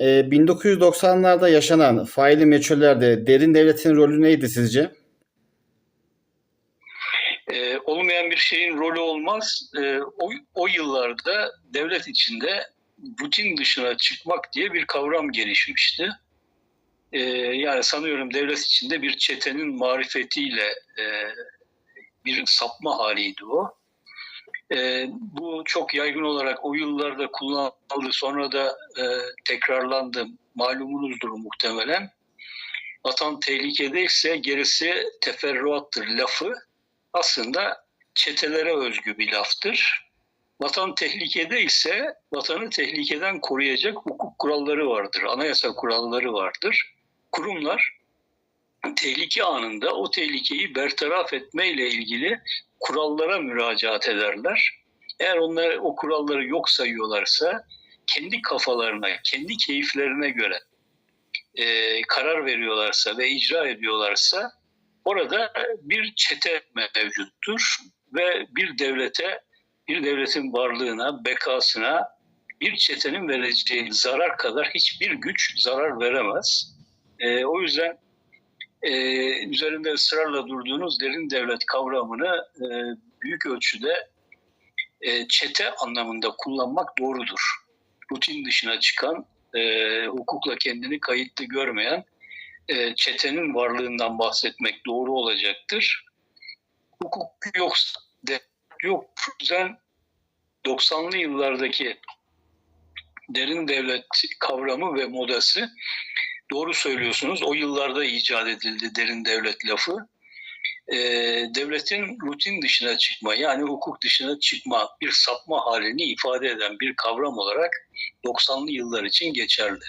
Ee, 1990'larda yaşanan faili meçhullerde derin devletin rolü neydi sizce? Ee, olmayan bir şeyin rolü olmaz. Ee, o, o yıllarda devlet içinde rutin dışına çıkmak diye bir kavram gelişmişti. Ee, yani sanıyorum devlet içinde bir çetenin marifetiyle e, bir sapma haliydi o. Ee, bu çok yaygın olarak o yıllarda kullanıldı, sonra da e, tekrarlandı. Malumunuzdur muhtemelen. Vatan tehlikedeyse gerisi teferruattır lafı aslında çetelere özgü bir laftır. Vatan tehlikede ise vatanı tehlikeden koruyacak hukuk kuralları vardır, anayasa kuralları vardır. Kurumlar tehlike anında o tehlikeyi bertaraf etmeyle ilgili kurallara müracaat ederler. Eğer onlar o kuralları yok sayıyorlarsa kendi kafalarına, kendi keyiflerine göre e, karar veriyorlarsa ve icra ediyorlarsa orada bir çete mevcuttur ve bir devlete, bir devletin varlığına, bekasına bir çetenin vereceği zarar kadar hiçbir güç zarar veremez. E, o yüzden e, üzerinde ısrarla durduğunuz derin devlet kavramını e, büyük ölçüde e, çete anlamında kullanmak doğrudur. Rutin dışına çıkan, e, hukukla kendini kayıtlı görmeyen e, çetenin varlığından bahsetmek doğru olacaktır. Hukuk yoksa de yok. O yüzden 90'lı yıllardaki derin devlet kavramı ve modası doğru söylüyorsunuz. O yıllarda icat edildi derin devlet lafı. Ee, devletin rutin dışına çıkma yani hukuk dışına çıkma bir sapma halini ifade eden bir kavram olarak 90'lı yıllar için geçerli.